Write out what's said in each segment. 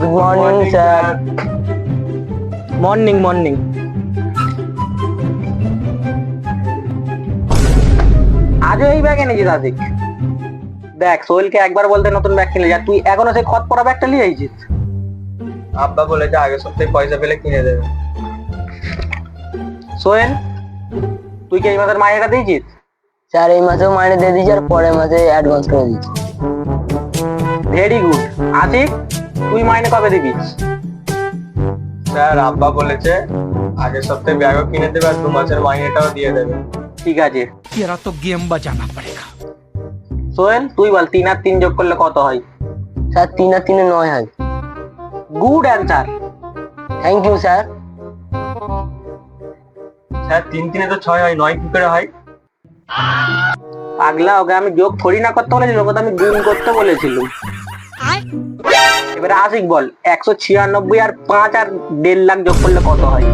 Good morning sir morning morning আজও এই bag এনেছিস আশিক দেখ সোহেলকে একবার বলতে নতুন ব্যাগ কিনে যা তুই এখনও সেই খত পরা ব্যাগটা নিয়ে আইছিস। আব্বা বলেছে আগের সপ্তাহে পয়সা পেলে কিনে দেবে। সোহেল তুই কি এই মাসের মায়েরা দিয়েছিস? স্যার এই মাসেও মাইনে দিয়ে দিয়েছি আর পরের মাসে অ্যাডভান্স করে দিয়েছি। ভেরি গুড আশিক তুই মাইনে কবে দিবি? স্যার আব্বা বলেছে আগের সপ্তাহে ব্যাগও কিনে দেবে আর দু মাসের মাইনেটাও দিয়ে দেবে। ঠিক আছে। এরা তো গেম বাজানা পড়েগা সোহেল তুই বল তিন আর তিন যোগ করলে কত হয়? স্যার তিন আর তিনে নয় হয়। Good answer. Thank you sir. Sir তিন তিনে তো ছয় হয় নয় কি করে হয়? পাগলা ওকে আমি যোগ করি না করতে বলেছিলাম ওকে তো আমি গুণ করতে বলেছিলাম। এবারে আশিক বল, একশো ছিয়ানব্বই আর পাঁচ আর দেড় লাখ যোগ করলে কত হয়?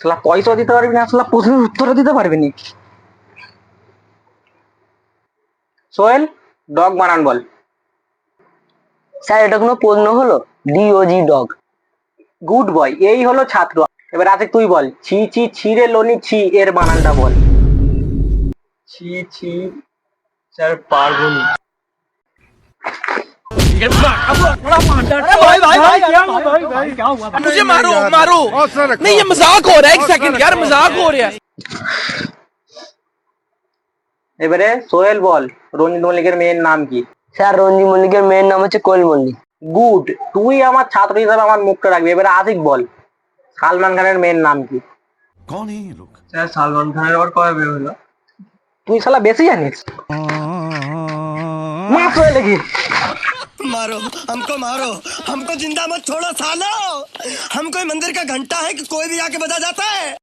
শালা পয়সা দিতে পারবি না আসলে প্রশ্নের উত্তরও দিতে পারবি নি। সোহেল, ডগ বানান বল। স্যার, এটা কোনো প্রশ্ন হলো? ডিওজি ডগ গুড বয় এই হলো ছাত্র। এবার আশিক তুই বল ছি ছি ছিরে লোনি ছি এর বানানটা বল ছি ছি স্যার পারবো না मुझे मारो मारो नहीं ये मजाक हो रहा है एक सेकंड यार मजाक हो रहा है এবারে সোহেল বল রঞ্জিত মল্লিকের মেয়ের নাম কি স্যার রঞ্জি মল্লিকের মেয়ের নাম হচ্ছে কোয়েল মল্লিক গুড তুই আমার ছাত্র হিসাবে আমার মুখটা রাখবি এবারে আশিক বল সালমান খানের মেয়ের নাম কি कौन है ये लोग স্যার সালমান খানের আবার কবে বের হলো তুই শালা বেশি জানিস মা সোহেল কি मारो हमको मारो हमको जिंदा मत छोड़ो सालो हम कोई मंदिर का घंटा है कि कोई भी आके बजा जाता है